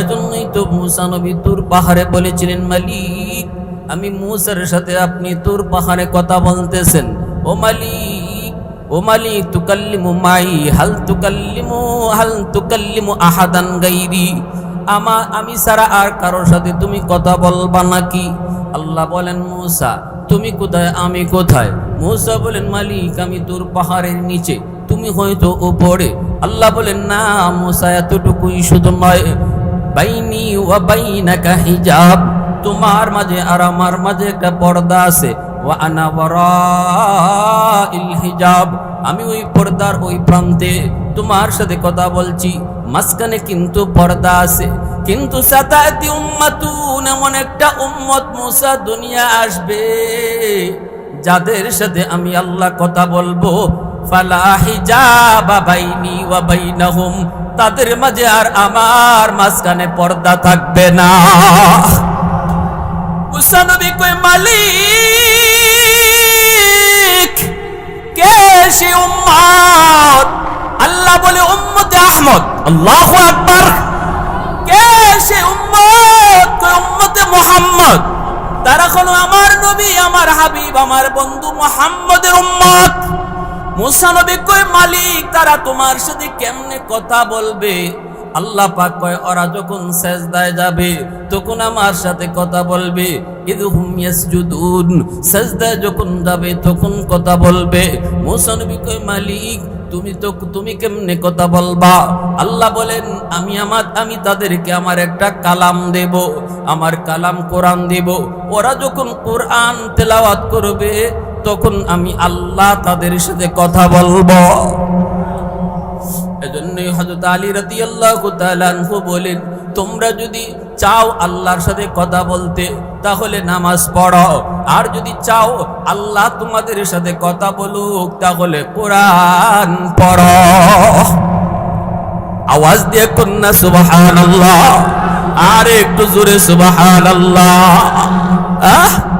এজন্যই তো মুসা নবী তুর পাহাড়ে বলেছিলেন, মালিক, আমি মুসার সাথে আপনি তুর পাহাড়ে কথা বলতেছেন। ও মালিক ও মালিক, তুকাল্লিমু মাই, হাল তুকাল্লিমু হাল তুকাল্লিমু আহাদান গাইরি। আমা, আমি সারা আর কারোর সাথে তুমি কথা বলবা নাকি? আল্লাহ বলেন, মুসা, তুমি কোথায়, আমি কোথায়? মুসা বলেন, মালিক, আমি তোর পাহাড়ের নিচে, তুমি হয়তো ওপরে আল্লাহ বলেন, না, মুসা এতটুকুই শুধু নয় বাইনি ওয়া বাইনাকা হিজাব। তোমার মাঝে আর আমার মাঝে একটা পর্দা আছে। ওয়া আনা ওয়ারাইল হিজাব। আমি ওই পর্দার ওই প্রান্তে তোমার সাথে কথা বলছি। মাঝখানে কিন্তু পর্দা আছে। কিন্তু সাতাতি উম্মাতুন, এমন একটা উম্মত মুসা দুনিয়া আসবে। যাদের সাথে আমি আল্লাহ কথা বলব। ফালা হিজাবা বাইনি ওয়া বাইনাহুম। তাদের মাঝে আর আমার মাঝখানে পর্দা থাকবে না। মুসা নবী কই মালিক, কে সে উম্মত? আল্লাহ বলে, উম্মতে আহমদ। আল্লাহু আকবার। কে সে উম্মত? কই উম্মতে মুহাম্মদ। তারা হলো আমার নবী, আমার হাবিব, আমার বন্ধু মুহাম্মদের উম্মত। মুসা নবী কই মালিক, তারা তোমার সাথে কেমনে কথা বলবে? আল্লাহ পাক কয়, ওরা যখন সেজদায় যাবে, তখন আমার সাথে কথা বলবে। ইদহুম ইয়াসজুদুন, সেজদায় যখন যাবে, তখন কথা বলবে। মুসা নবী কয়, মালিক, তুমি তো, তুমি কেমনে কথা বলবা? আল্লাহ বলেন, আমি আমার, আমি তাদেরকে আমার একটা কালাম দেব, আমার কালাম কোরআন দেব। ওরা যখন কোরআন তেলাওয়াত করবে তখন আমি আল্লাহ তাদের সাথে কথা বলব। এজন্যই হযরত আলী রাদিয়াল্লাহু তাআলা আনহু বলেন, তোমরা যদি চাও আল্লাহর সাথে কথা বলতে, তাহলে নামাজ পড়ো। আর যদি চাও আল্লাহ তোমাদের সাথে কথা বলুক, তাহলে কোরআন পড়ো। আওয়াজ দিয়ে কন্যা, সুবহানাল্লাহ। আর একটু জোরে, সুবহানাল্লাহ। আহ!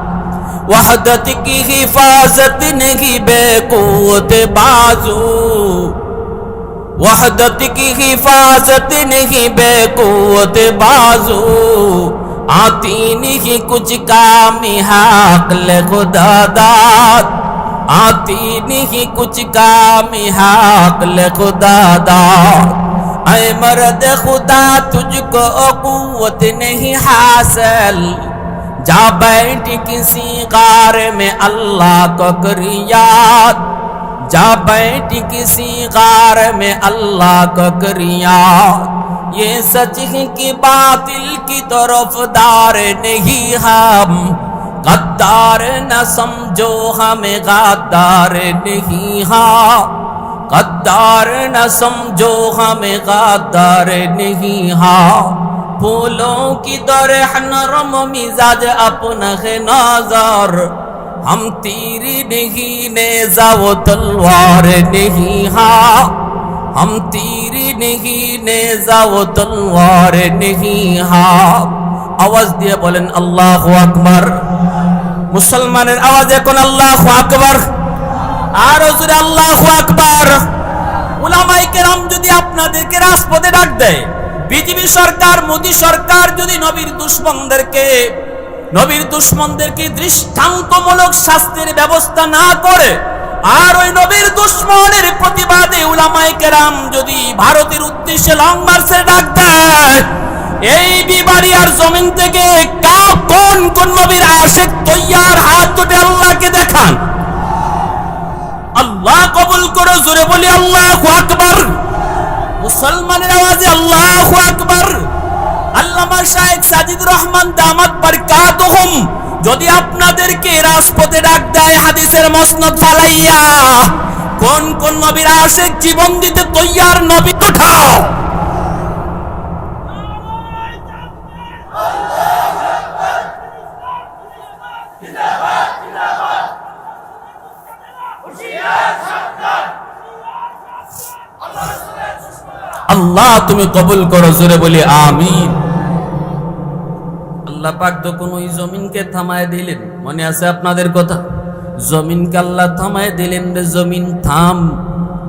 وحدت کی حفاظت نہیں بے قوت بازو۔ وحدت کی حفاظت نہیں بے قوت بازو۔ آتی نہیں کچھ کام حقل خدا داد۔ آتی نہیں کچھ کام حقل خدا داد۔ اے مرد خدا، تجھ کو قوت نہیں حاصل۔ جا بیٹھ کسی غار میں اللہ کو کر یاد۔ جا بیٹھ کسی غار میں اللہ کو کر یاد۔ یہ سچ ہی کی باطل کی طرف دار نہیں ہم۔ غدار نہ سمجھو ہمیں، غدار نہیں ہاں۔ غدار نہ سمجھو ہمیں، غدار نہیں ہاں۔ বলো কি নরম মিজাজ আপনার নজর? হম তীর নেহি নে যাও তলোয়ার নেহি হা হম তীর নেহি নে যাও নেহি হা আওয়াজ দিয়ে বলেন, আল্লাহ আকবর। মুসলমানের আওয়াজ এখন আল্লাহ আকবর? আর জুড়ে আল্লাহ আকবর। ওলামাইকে রাম যদি আপনাদেরকে রাজপথে ডাক দেয় বিজেপি সরকার, মোদী সরকার যদি নবীর দুশ্মনদেরকে নবীর দুশ্মনদেরকে দৃষ্টান্তমূলক শাস্তির ব্যবস্থা না করে, আর ওই নবীর দুশ্মনের প্রতিবাদে উলামায়ে কেরাম যদি ভারতের উদ্দেশ্যে লং মার্চের ডাক দেয়, এই বিবাড়িয়ার জমিন থেকে কা কোন কোন নবীর আশেক তৈয়ার হাত দুটে আল্লাহকে দেখান। আল্লাহ কবুল করো, জোরে বলি আল্লাহ আকবার। মুসলমানের আওয়াজে আল্লাহ আকবার আল্লামা শাহেদ সাজিদ রহমান দামাত বারকাতুহুম যদি আপনাদেরকে রাজপথে ডাক দেয় হাদিসের মসনদ ফালাইয়া কোন কোন নবীর আশেক জীবন দিতে তৈয়ার নবী উঠাও আল্লাহ তুমি কবুল করো, জোরে বলি আমিন। আল্লাহ পাক যখন ওই জমিনকে থামায় দিলেন, মনে আছে আপনাদের কথা? জমিনকে আল্লাহ থামায় দিলেন রে জমিন, থাম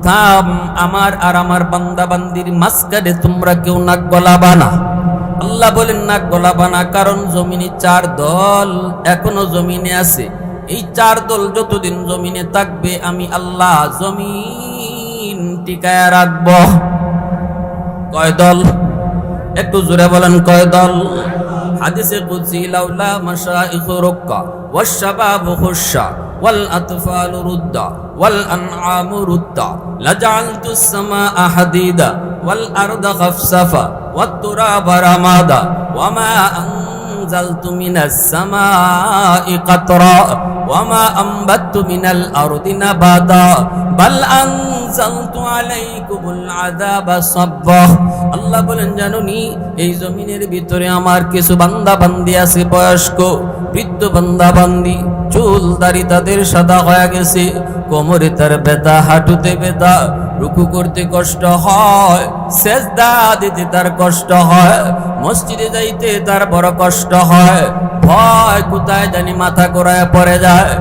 থাম, আমার আর আমার বান্দা বান্দির মাঝখানে তোমরা কেউ নাক গলাবা না। আল্লাহ বলেন, নাক না গোলাবানা কারণ জমিনে চার দল এখনও জমিনে আছে। এই চার দল যতদিন জমিনে থাকবে, আমি আল্লাহ জমিন টিকায় রাখব। কয় দল একটু জোরে বলেন কয় দল হাদিসে কুদসি লাউলা মাশাইখ রুক্কা والشباب خشا والأطفال ردا والأنعام ردا لجعلت السماء حديدا والأرض خفصفا والتراب رمادا وما أنزلت من السماء قطرا وما أنبت من الأرض نباتا بل أنزلت عليكم العذاب صبا আল্লাহ বলেন জানুনি এই জমিনের ভিতরে আমার কিছু বান্দা বান্দি আছে বয়স্ক বৃদ্ধ বান্দা বান্দি চুল দাড়ি তাদের সাদা হয়ে গেছে। কোমরে তার ব্যথা, হাঁটুতে ব্যথা, রুকু করতে কষ্ট হয়, সেজদা দিতে তার কষ্ট হয়, মসজিদে যাইতে তার বড় কষ্ট হয়। ভয় কোথায় জানি মাথা করায় পড়ে যায়।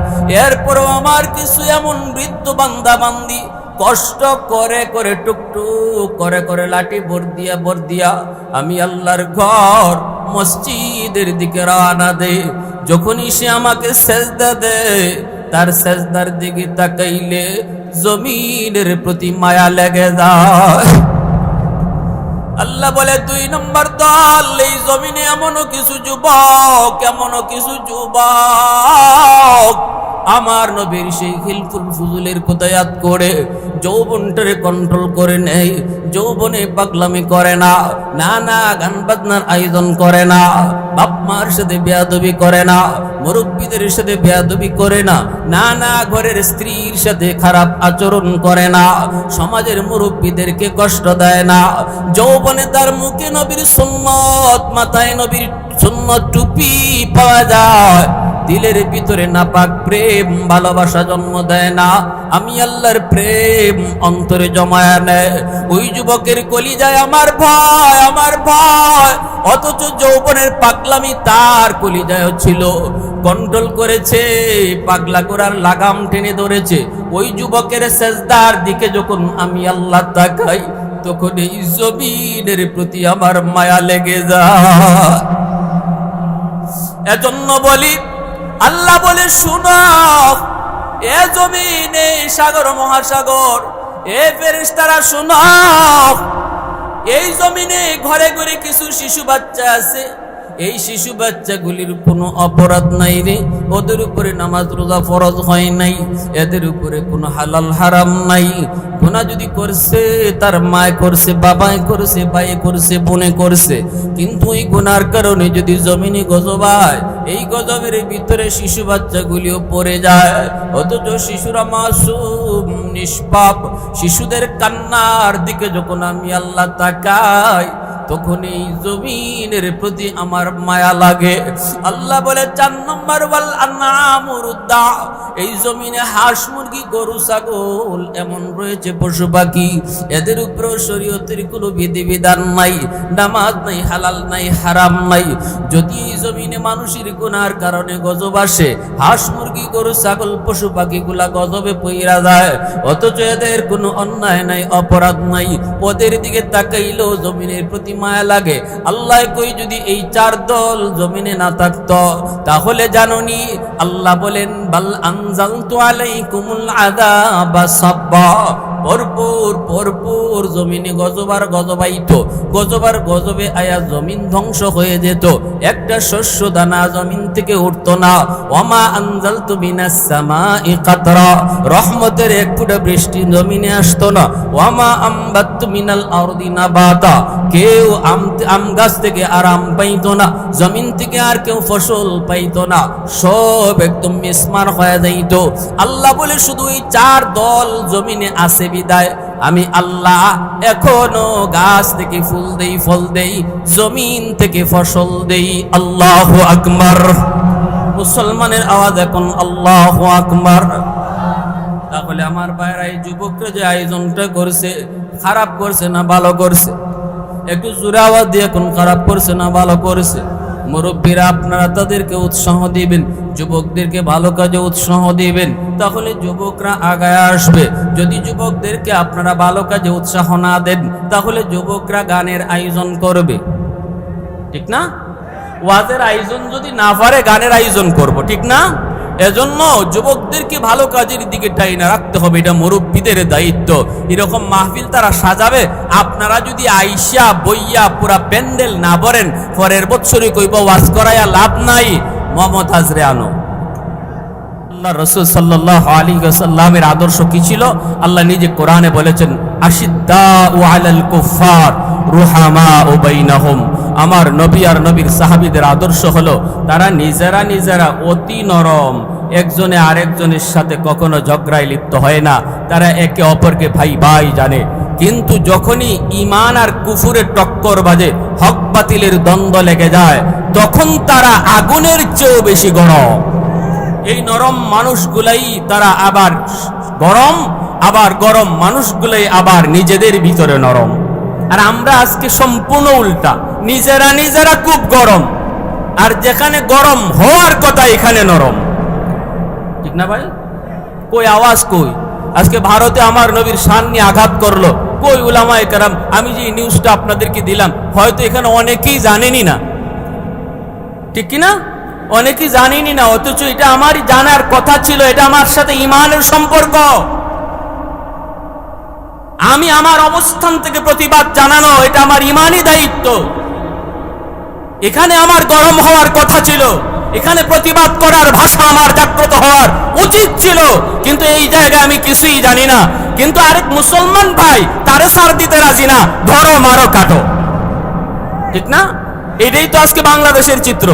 এরপরও আমার কিছু এমন বৃদ্ধ বান্দা বান্দি কষ্ট করে করে টুকটুক করে করে লাঠি ভর দিয়া ভর দিয়া আমি আল্লাহর ঘর মসজিদের দিকে রওনা দে যখনই সে আমাকে সেজদা দে তার সেজদার দিকে তাকাইলে জমিনের প্রতি মায়া লেগে যায়। আল্লাহ বলে, দুই নম্বর দল এই জমিনে এমনও কিছু যুবক এমনও কিছু যুবক আমার নবীর সেই খিলফুল ফুজুলের কোথায়াত করে যৌবনটারে কন্ট্রোল করে নেই যৌবনে পাগলামি করে না না না গান বাজনার আয়োজন করে না, বাপ মার সাথে বেয়াদবি করে না, মুরব্বীদের সাথে বেয়াদবি করে না না না ঘরের স্ত্রীর সাথে খারাপ আচরণ করে না, সমাজের মুরব্বীদেরকে কষ্ট দেয় না, যৌবনে তার মুখে নবীর সুন্নত মাথায় নবীর সুন্নত টুপি পাওয়া যায়। দিলের ভিতরে নাপাক প্রেম, ভালোবাসা জন্ম দেয় না। আমি আল্লাহর প্রেম অন্তরে জমায়া নেয় ওই যুবকের কলি যায় আমার ভয় আমার ভয়। অথচ যৌবনের পাগলামি তার কলি যায় ছিল। কন্ট্রোল করেছে, পাগলা করার লাগাম টেনে ধরেছে। ওই যুবকের সেজদার দিকে যখন আমি আল্লাহ তাকাই তখন এই জমিনের প্রতি আমার মায়া লেগে যায়। এজন্য বলি, আল্লাহ বলে, শুনো, এ জমিন এই সাগর, মহাসাগর, এ ফেরেশতারা, শুনো, এই জমিনে ঘরে ঘরে কিছু শিশু বাচ্চা আছে। এই শিশু বাচ্চাগুলির কোনো অপরাধ নাই রে। ওদের উপরে নামাজ, রোজা ফরজ হয় নাই। এদের উপরে কোনো হালাল হারাম নাই। গুণা যদি করছে, তার মায় করছে, বাবাই করছে ভাইয়ে করছে, বোনে করছে, কিন্তু এই গুনার কারণে যদি জমিনে গজবায় এই গজবের ভিতরে শিশু বাচ্চাগুলিও পড়ে যায়। অথচ শিশুরা মাসুম, নিষ্পাপ, শিশুদের কান্নার দিকে যখন আমি আল্লাহ তাকাই, তখন এই জমিনের প্রতি আমার মায়া লাগে। আল্লাহ বলে, চার নম্বর বল আন্নামুরুদ্দা এই জমিনে হাঁস মুরগি, গরু, ছাগল এমন রয়েছে পশু পাখি, এদের উপরেও শরীয়তের কোনো বিধিবিধান নাই, নামাজ নাই, হালাল নাই, হারাম নাই। যদি এই জমিনে মানুষের গুনার কারণে গজব আসে, হাঁস মুরগি, গরু, ছাগল, পশু পাখিগুলা গজবে পইরা যায়। অথচ এদের কোনো অন্যায় নাই, অপরাধ নাই। ওদের দিকে তাকাইলেও জমিনের প্রতি মায়া লাগে। আল্লাহ কই যদি এই চার দল জমিনে না থাকত, তাহলে জাননি, আল্লাহ বলেন, বাল আনজালতু আলাইকুমুল আযাবা সাব্বা। ভরপুর ভরপুর জমিনে গজবার গজবাইত। গজবার গজবে আয়া জমিন ধ্বংস হয়ে যেত। একটা শস্য দানা জমিন থেকে উঠতো না। ওমা সামাই কাতরা। রহমতের এক ফুটা বৃষ্টি জমিনে আসতো না। ওমা আম্বাত মিনাল আরদি নাবাতা। কেউ আম আম গাছ থেকে আর আম পাইতো না। জমিন থেকে আর কেউ ফসল পাইতো না। সব একদম মিসমার হয়ে যাইতো। আল্লাহ বলে, শুধু এই চার দল জমিনে আছে বিদায়। আমি আল্লাহ এখনও গাছ থেকে ফুল দেই, ফল দেই, জমিন থেকে ফসল দেই। আল্লাহ আকবার। মুসলমানের আওয়াজ এখন আল্লাহ আকবার। তাহলে আমার বাইরা এই যুবকরা যে আয়োজনটা করছে, খারাপ করছে না, ভালো করছে? একটু জোরে আওয়াজ দিয়ে এখন খারাপ করছে না, ভালো করছে? মুরব্বীরা আপনারা তাদেরকে উৎসাহ দিবেন, যুবকদেরকে ভালো কাজে উৎসাহ দিবেন। তাহলে যুবকরা আগায় আসবে। যদি যুবকদেরকে আপনারা ভালো কাজে উৎসাহ না দেন, তাহলে যুবকরা গানের আয়োজন করবে। ঠিক না? ওয়াজের আয়োজন যদি না পারে, গানের আয়োজন করব। ঠিক না? এজন্য যুবকদেরকে ভালো কাজের দিকে টাইনা রাখতে হবে, এটা মুরব্বীদের দায়িত্ব। এরকম মাহফিল তারা সাজাবে, আপনারা যদি আইসা, বইয়া, পুরা প্যান্ডেল না বলেন পরের বৎসরই কইব, ওয়াজ করাইয়া লাভ নাই। মোহাম্মদ হাজরে আনো আল্লাহ রসুল সাল্লাহ আলী সাল্লামের আদর্শ কি ছিল? আল্লাহ নিজে কোরআনে বলেছেন আশিদ্দা কুফার রুহামা আমার নবী আর নবীর সাহাবিদের আদর্শ হলো, তারা নিজেরা নিজেরা অতি নরম, একজনে আরেকজনের সাথে কখনো ঝগড়ায় লিপ্ত হয় না, তারা একে অপরকে ভাই ভাই জানে। কিন্তু যখনই ইমান আর কুফুরের টক্কর বাজে, হক বাতিলের দ্বন্দ্ব লেগে যায়, তখন তারা আগুনের চেয়েও বেশি গরম। এই নরম মানুষগুলাই তারা আবার গরম আবার গরম মানুষগুলাই আবার নিজেদের ভিতরে নরম। আর আমরা আজকে সম্পূর্ণ উল্টা। নিজেরা নিজেরা খুব গরম। আর যেখানে গরম হওয়ার কথা এখানে নরম। ঠিক না ভাই? কই আওয়াজ কই? আজকে ভারতে আমার নবীর শান নিয়ে আঘাত করল। কই উলামায়ে কারাম, আমি যে নিউজটা আপনাদেরকে দিলাম, হয়তো এখানে অনেকেই জানেনই না। ঠিক কি না? অনেকেই জানিনি না, অথচ এটা আমার জানার কথা ছিল, এটা আমার সাথে ইমানের সম্পর্ক। আমি আমার অবস্থান থেকে প্রতিবাদ জানানো, এটা আমার ইমানই দায়িত্ব। এখানে আমার গরম হওয়ার কথা ছিল, এখানে প্রতিবাদ করার ভাষা আমার জাগ্রত হওয়ার উচিত ছিল, কিন্তু এই জায়গায় আমি কিছুই জানি না। কিন্তু আরেক মুসলমান ভাই, তারে সার দিতে রাজি না, ধরো মারো কাটো। ঠিক না? এটাই তো আজকে বাংলাদেশের চিত্র।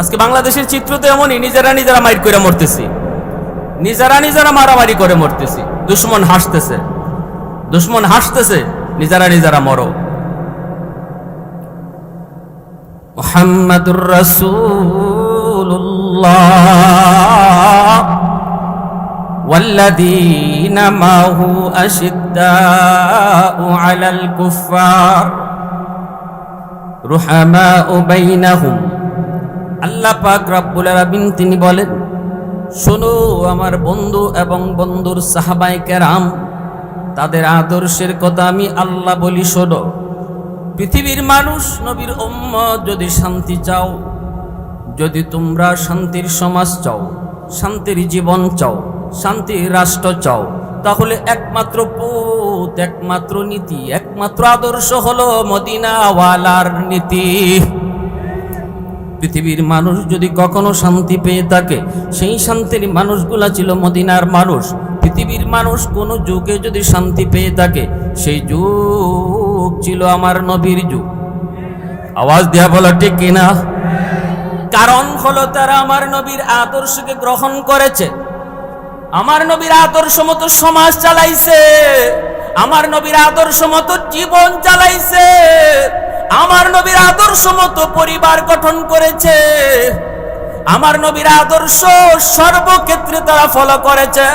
আজকে বাংলাদেশের চিত্র তো এমনই নিজেরা নিজেরা মাইট করে মরতেছি নিজেরা নিজেরা মারামারি করে মরতেছি দুশ্মন হাসতেছে দুশ্মন হাসতেছে নিজেরা নিজেরা মরো মোহাম্মদুর রাসূলুল্লাহ والذين معه أشداء على الكفار رحماء بينهم আল্লাহ পাক রব্বুল আলামিন তিনি বলেন, শোনো আমার বন্ধু এবং বন্ধুর সাহাবাই কেরাম, তাদের আদর্শের কথা আমি আল্লাহ বলি শোনো। পৃথিবীর মানুষ, নবীর উম্মত যদি শান্তি চাও, যদি তোমরা শান্তির সমাজ চাও, শান্তির জীবন চাও, শান্তির রাষ্ট্র চাও, তাহলে একমাত্র পথ একমাত্র নীতি, একমাত্র আদর্শ হলো মদিনাওয়ালার নীতি। পৃথিবীর মানুষ যদি কখনো শান্তি পেয়ে থাকে, সেই শান্তির মানুষগুলা ছিল মদিনার মানুষ। পৃথিবীর মানুষ কোন যুগে যদি শান্তি পেয়ে থাকে, সেই যুগ ছিল আমার নবীর যুগ। আওয়াজ দেয়া বলা, ঠিক কিনা? কারণ হলো তারা আমার নবীর আদর্শকে গ্রহণ করেছে। আমার নবীর আদর্শ মতো সমাজ চালাইছে। আমার নবীর আদর্শ মতো জীবন চালাইছে। আমার নবীর আদর্শ মতো পরিবার গঠন করেছে। আমার নবীর আদর্শ সর্বক্ষেত্রে তারা ফলো করেছে।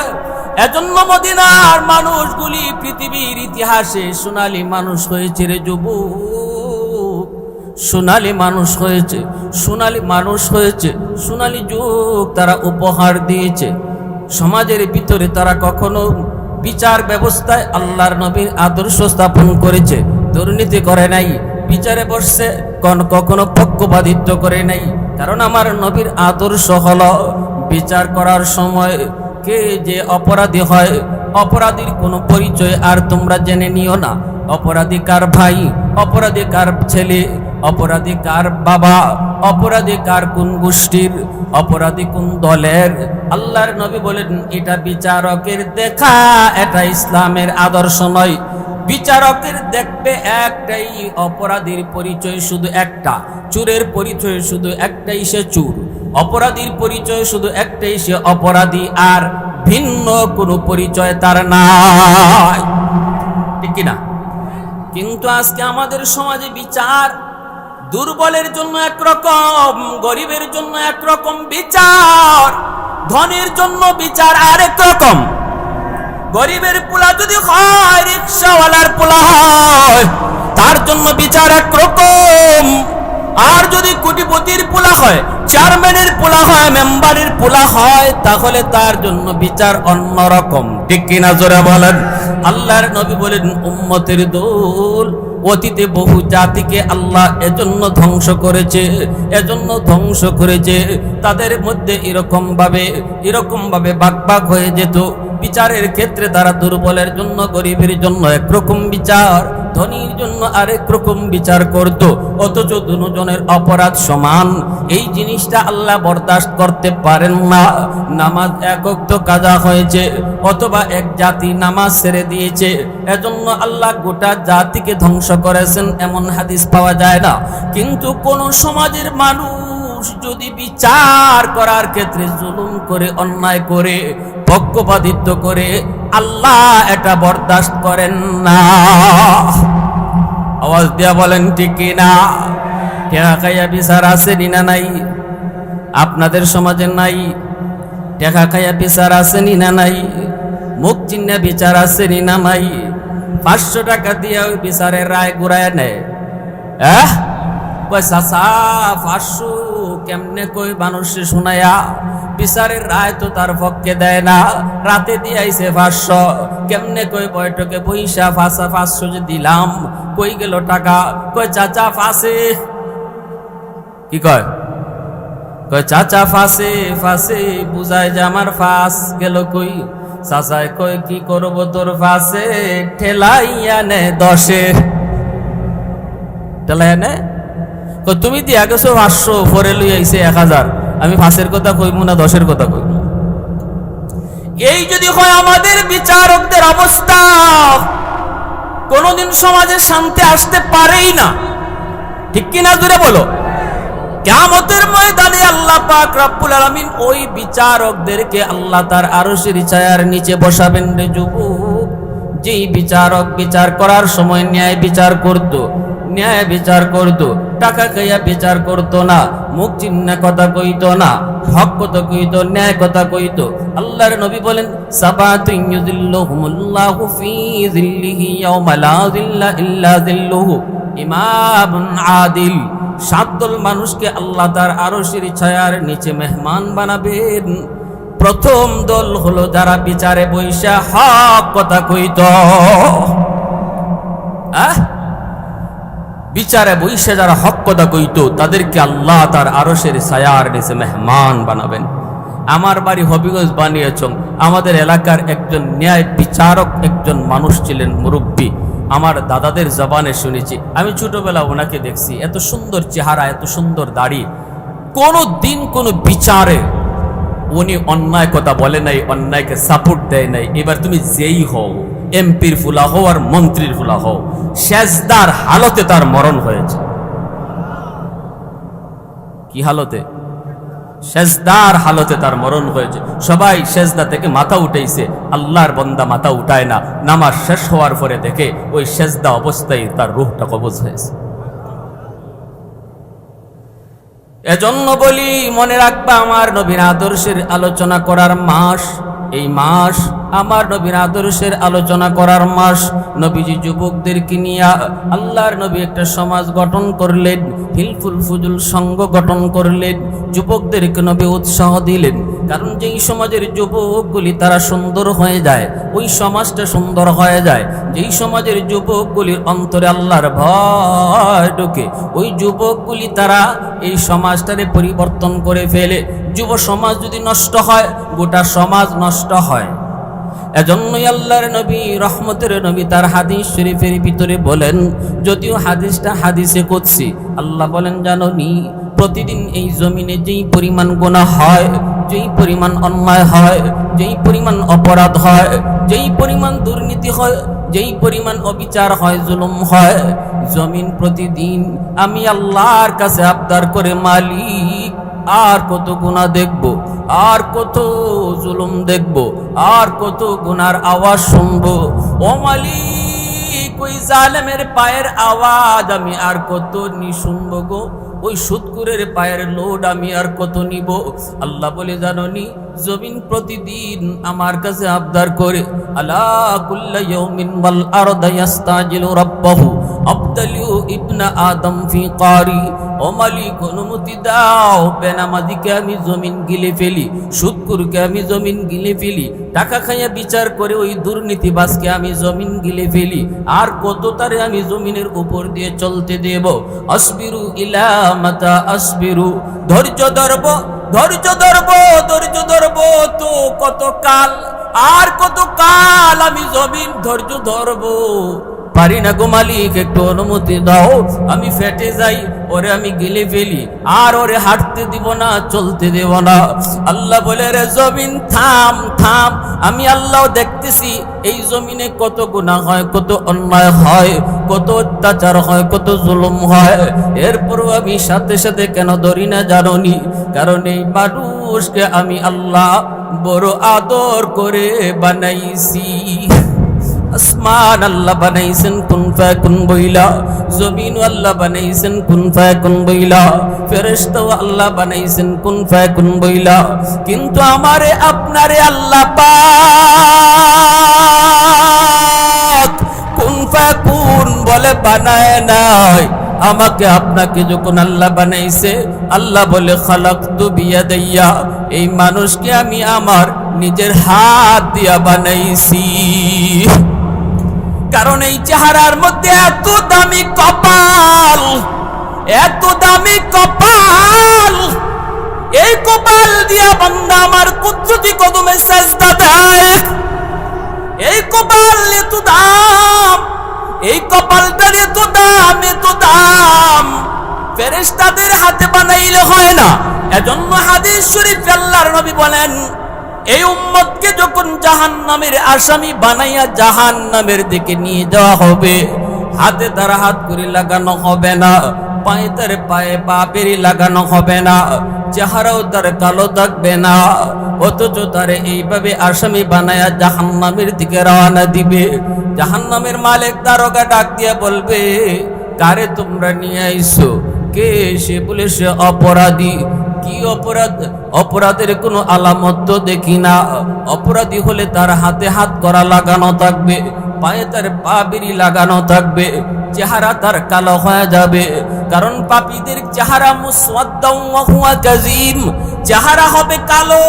এজন্য মদিনার মানুষগুলি পৃথিবীর ইতিহাসে সোনালী মানুষ হয়েছে রে যুবক। সোনালী মানুষ হয়েছে, সোনালী মানুষ হয়েছে, সোনালী যুগ তারা উপহার দিয়েছে। সমাজের ভিতরে তারা কখনো বিচার ব্যবস্থায় আল্লাহর নবীর আদর্শ স্থাপন করেছে। দুর্নীতি করে নাই। বিচারে বসছে, কোন কখনো পক্ষপাতিত্ব করে নাই। কারণ আমার নবীর আদর্শ হল, বিচার করার সময় কে যে অপরাধী হয়, অপরাধীর কোনো পরিচয় আর তোমরা জেনে নিও না। অপরাধী কার ভাই, অপরাধী কার ছেলে অপরাধী কার বাবা, অপরাধী কার কোন গোষ্ঠীর, অপরাধী কোন দলের? আল্লাহর নবী বলেন, এটা বিচারকের দেখা, এটা ইসলামের আদর্শ নয়। বিচারকের দেখবে একটাই, অপরাধীর পরিচয় শুধু একটা। চুরের পরিচয় শুধু একটাই সে চুর। অপরাধীর পরিচয় শুধু একটাই সে অপরাধী, আর ভিন্ন কোনো পরিচয় তার নাই। ঠিক কিনা? কিন্তু আজকে আমাদের সমাজে বিচার দুর্বলের জন্য একরকম, গরিবের জন্য একরকম বিচার, ধনের জন্য বিচার আরেক রকম। গরিবের পোলা যদি হয়, রিক্সাওয়ালার পোলা হয়, তার জন্য বিচার একরকম। আর যদি কোটিপতির পোলা হয় চেয়ারম্যানের পোলা হয় মেম্বারের পোলা হয়, তাহলে তার জন্য বিচার অন্যরকম। ঠিক কিনা জোরে বলেন? আল্লাহর নবী বলেন, উম্মতের দোল, অতীতে বহু জাতিকে আল্লাহ এজন্য ধ্বংস করেছে, এজন্য ধ্বংস করেছে। তাদের মধ্যে এরকম ভাবে এরকম ভাবে বাক বাক হয়ে যেত। বিচারের ক্ষেত্রে তারা দুর্বলের জন্য, গরিবের জন্য একরকম বিচার। ধনীর জন্য আরেক রকম বিচার করত, অথচ দুজনের অপরাধ সমান। এই জিনিসটা আল্লাহ বরদাস্ত করতে পারেন না। নামাজ একক তো কাজা হয়েছে, অথবা এক জাতি নামাজ ছেড়ে দিয়েছে। এজন্য আল্লাহ গোটা জাতিকে ধ্বংস করেছেন, এমন হাদিস পাওয়া যায় না। কিন্তু কোন সমাজের মানুষ যদি বিচার করার ক্ষেত্রে জুলুম করে, অন্যায় করে পক্ষপাতিত্ব করে আল্লাহ এটা বরদাস্ত করেন না। আওয়াজ দিয়া বলেন, ঠিক না? টেকা খাইয়া বিচার আছে না নাই? আপনাদের সমাজে নাই? টেকা খাইয়া বিচার আছে না নাই? মুখ চিহ্না বিচার আছে না নাই? পাঁচশো টাকা দিয়ে ওই বিচারের রায় ঘুরায় নেয়। হ্যাঁ চাচা, পাঁচশো কেমনে কই মানুষে শোনায়া? বিচারের রায় তো তার পক্ষে দেয় না। রাতে দিয়ে আইছে পাঁচশো। কেমনে কই বৈঠকে পয়সা ফাঁসা পাঁচশো যে দিলাম? কই গেল টাকা? কই চাচা ফাঁসে? কি কয়? কয় চাচা ফাঁসে ফাঁসে, বুঝায় যে আমার ফাঁস গেল কই? চাচায় কই কি করব তোর ফাঁসে? ঠেলাইয়া নে দশে। ঠেলাইয়া নে? তুমি দিয়া গেছো পাঁচশো পরে লই আইছে এক হাজার। আমি ফাঁসের কথা কইব না দশের কথা কইব এই যদি হয় আমাদের বিচারকদের অবস্থা, কোনোদিন সমাজে শান্তি আসতে পারেই না। ঠিক কিনা দূরে বলো? কেমতের ময়দানে আল্লাহ পাক রব্বুল আলামিন ওই বিচারকদেরকে আল্লাহ তার আরশের ছায়ার নিচে বসাবেন রে যুবক। যেই বিচারক বিচার করার সময় ন্যায় বিচার করত ন্যায় বিচার করত, টাকা খাইয়া বিচার করত না, মুখ চিহ্ন কথা কইতো না, হক কথা কইতো, ন্যায় কথা কইতো। আল্লাহর নবী বলেন ইউযিল্লুহুমুল্লাহু ফি যিল্লিহি ইয়াওমা লা যিল্লা ইল্লা যিল্লুহু, ইমামুন আদিল। সাতদল মানুষকে আল্লাহ তার আরশের ছায়ার নিচে মেহমান বানাবেন। প্রথম দল হলো যারা বিচারে বৈশা হক কথা কইত। আহ! বিচারে বৈশা যারা হক কথা কইত, তাদেরকে আল্লাহ তার আরশের ছায়ার নিচে মেহমান বানাবেন। আমার বাড়ি হবিগঞ্জ বানিয়েছ আমাদের এলাকার একজন ন্যায় বিচারক একজন মানুষ ছিলেন মুরব্বী। আমার দাদাদের জবানে শুনেছি। আমি ছোটবেলা ওনাকে দেখছি। এত সুন্দর চেহারা, এত সুন্দর দাড়ি। কোনো দিন কোনো বিচারে উনি অন্যায় কথা বলে নাই, অন্যায়কে সাপোর্ট দেয় নাই। এবার তুমি যেই হও। এমপির ফুলা হও আর মন্ত্রীর ফুলা হও। শেষদার হালতে তার মরণ হয়েছে। কি হালতে? শেষদার হালতে তার মরণ হয়েছে। সবাই শেষদা থেকে মাথা উঠাইছে। আল্লাহর বন্দা মাথা উঠায় না। নামাজ শেষ হওয়ার পরে দেখে ওই শেষদা অবস্থায় তার রুহটা কবজ হয়েছে। এজন্য বলি মনে রাখবা আমার নবীন আদর্শের আলোচনা করার মাস এই মাস আমার নবীর আদর্শের আলোচনা করার মাস। নবীজি যুবকদেরকে নিয়ে আল্লাহর নবী একটা সমাজ গঠন করলেন হিলফুল ফুজুল সঙ্গ গঠন করলেন। যুবকদেরকে নবী উৎসাহ দিলেন। কারণ যেই সমাজের যুবকগুলি তারা সুন্দর হয়ে যায়, ওই সমাজটা সুন্দর হয়ে যায়। যেই সমাজের যুবকগুলির অন্তরে আল্লাহর ভয় ঢুকে, ওই যুবকগুলি তারা এই সমাজটারে পরিবর্তন করে ফেলে। যুব সমাজ যদি নষ্ট হয়, গোটা সমাজ নষ্ট হয়। এজন্যই আল্লাহর নবী, রহমতের নবী তার হাদিস শরীফের ভিতরে বলেন, যদিও হাদিসটা হাদিসে করছি আল্লাহ বলেন জানো নি প্রতিদিন এই জমিনে যেই পরিমাণ গোনা হয়, যেই পরিমাণ অন্যায় হয়, যেই পরিমাণ অপরাধ হয়, যেই পরিমাণ দুর্নীতি হয়, যেই পরিমাণ অবিচার হয়, জুলুম হয়, জমিন প্রতিদিন আমি আল্লাহর কাছে আবদার করে মালিক, আর কত গুণা দেখব, আর কত জুলুম দেখব, আর কত গুনার আওয়াজ শুনব। ও মালিক, ওই জালেমের পায়ের আওয়াজ আমি আর কত নি শুনব গো। ওই সুৎকুরের পায়ের লোড আমি আর কত নিব? আল্লাহ বলে জাননি? জমিন প্রতিদিন আমার কাছে আবদার করে, আলা আদম জমিন গিলে ফেলি আমি জমিন গিলে ফেলি, টাকা খাইয়া বিচার করে ওই দুর্নীতিবাজকে আমি জমিন গিলে ফেলি, আর কত তারে আমি জমিনের উপর দিয়ে চলতে দেব? আসবিরু ইলা মাতা ধৈর্য ধরব ধৈর্য ধরব ধৈর্য ধরব তো কত কাল আর কত কাল আমি জমিন ধৈর্য ধরবো? পারি না গো মালিক, একটু অনুমতি দাও। আমি ফেটে যাই, ওরে আমি গিলে ফেলি। আর ওরে হাঁটতে দিব না, চলতে দেব না। আল্লাহ বলে, রে জমিন, থাম থাম। আমি আল্লাহ দেখতেছি, এই জমিনে কত গুণা হয়, কত অন্যায় হয়, কত অত্যাচার হয়, কত জুলুম হয়। এরপরও আমি সাথে সাথে কেন ধরি না জাননি? কারণ এই মানুষকে আমি আল্লাহ বড় আদর করে বানাইছি। আসমান আল্লাহ বানাইছেন, কুন ফায়াকুন বইলা। জমিন আল্লাহ বানাইছেন, কুন ফায়াকুন বইলা। ফেরেশতা আল্লাহ বানাইছেন, কুন ফায়াকুন বইলা। কিন্তু আমারে, আপনারে আল্লাহ পাক কুন ফায়াকুন বলে বানায় নাই। আমাকে আপনাকে যখন আল্লাহ বানাইছে, আল্লাহ বলে খালাক তু বিয়া দইয়া এই মানুষকে আমি আমার নিজের হাত দিয়া বানাইছি। কারণ এই চেহারার মধ্যে এত দামি কপাল, এত দামি কপাল। এই কপাল দিয়া বান্দা আমার কুদরতি কদমে সাজদা দেয়। এই কপাল এত দাম, এই কপালটার এত দাম এত দাম। ফেরেশতাদের হাতে বানাইলে হয় না। এজন্য হাদিস শরীফ আল্লাহর নবী বলেন এই উম্মতকে যখন জাহান নামের আসামি বানাইয়া জাহান নামের দিকে নিয়ে যাওয়া হবে, হাতে তার হাত করে লাগানো হবে না, পায়ে তার পায়ে বাপেরই লাগানো হবে না, চেহারাও তার কালো থাকবে না, অথচ তার এইভাবে আসামি বানায়া জাহান নামের দিকে রওনা দিবে। জাহান নামের মালিক দারোগা ডাক দিয়ে বলবে, কারে তোমরা নিয়ে আইছো? কে সে বলে সে অপরাধী? কি অপরাধ? অপরাধের কোনো আলামত তো দেখি না। অপরাধী হলে তার হাতে হাত করা লাগানো থাকবে, পায়ে তার পা লাগানো থাকবে, চেহারা তার কালো হয়ে যাবে। কারণ পাপীদের চেহারা কাযীম চেহারা হবে কালো,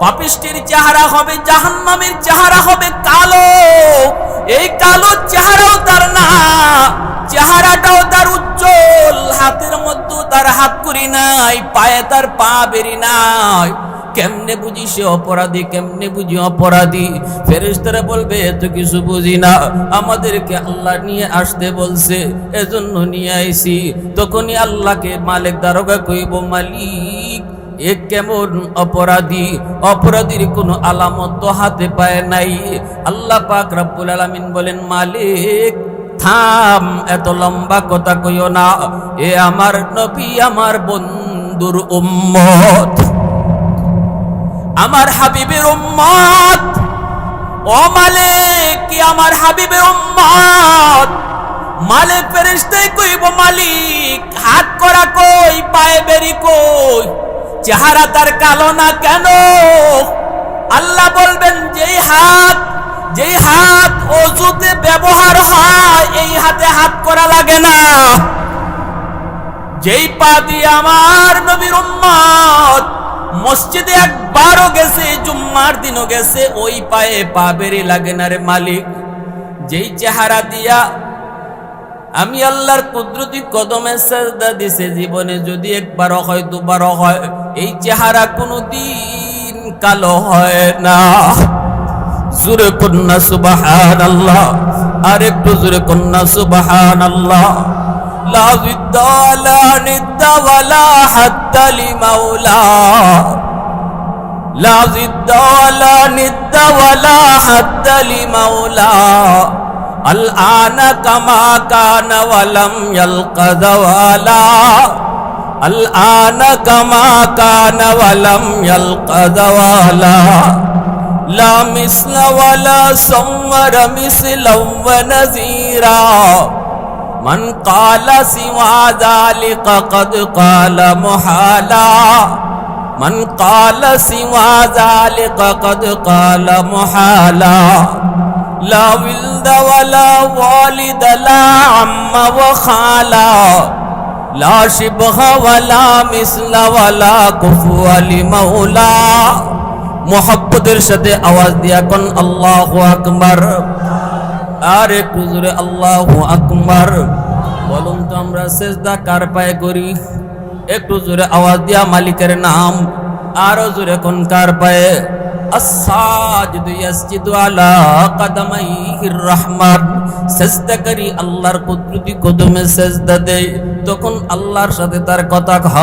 পাপিষ্টির চেহারা হবে জাহান্নামের চেহারা হবে কালো। এই কালো চেহারাও তার না। চেহারাটাও তার উজ্জ্বল, হাতের মধ্যে তার হাত করি নাই, পায়ে তার পা বেরি নাই। কেমনে বুঝি সে অপরাধী, কেমনে বুঝি অপরাধী? ফেরেশতারা বলবে এত কিছু বুঝি না। আমাদেরকে আল্লাহ নিয়ে আসতে বলছে, এজন্য নিয়ে আইসি তখনই আল্লাহকে মালিক দারোগা কইব, মালিক, এ কেমন অপরাধী? অপরাধীর কোনো আলামত হাতে পায় নাই। আল্লাহ পাক রব্বুল আলামিন বলেন, মালিক থাম, এত লম্বা কথা কইও না। এ আমার নবী, আমার বন্ধুর উম্মত। আমার হাবিবের উম্মত। ও মালিক, কি আমার হাবিবের উম্মত? মালিক ফেরেশতাই কইব, মালিক, হাত করা কই, পায়ে বেরি কই? চেহারা তার কালো না কেন? আল্লাহ বলবেন, যেই হাত যেই হাত অজুতে ব্যবহার হয়, এই হাতে হাত করা লাগে না। যেই পা দিয়ে আমার নবীর উম্মত মসজিদে একবারও গেছে, জুম্মার দিনও গেছে, ওই পায়ে পা বেরি লাগে না রে মালিক। যেই চেহারা দিয়া আমি আল্লাহর কুদরতি কদমে সাজদা দিছে, জীবনে যদি একবারও হয়, দুবারও হয়, এই চেহারা কোনো দিন কালো হয় না। জুরে কন্যা সুবাহান আল্লাহ আর একটু জুরে কন্যা সুবাহান আল্লাহ لا ضد ولا ند ولا حد لمولى لا ضد ولا ند ولا حد لمولى الآن كما كان ولم يلق زوالا الآن كما كان ولم يلق زوالا لا مثل ولا صور مثلا ونذيرا. من قال سوى ذلك قد قال محالا. من قال سوى ذلك قد قال محالا. لا ولد ولا والد، لا عم وخالا. لا شبه ولا مثل ولا كفو لمولا. মহব্বতের সাথে আওয়াজ দিয়া কন আল্লাহ আকবার? আর একটু জোরে আল্লাহ আকবার। বলুন তো আমরা সেজদা কার পায়ে করি? একটু জোরে আওয়াজ দিয়া মালিকের নাম, আরও জোরে কোন কার পায়ে? আল্লাহর কদমে সেজদা দেয় তখন আল্লাহর সাথে তার কথা হয়।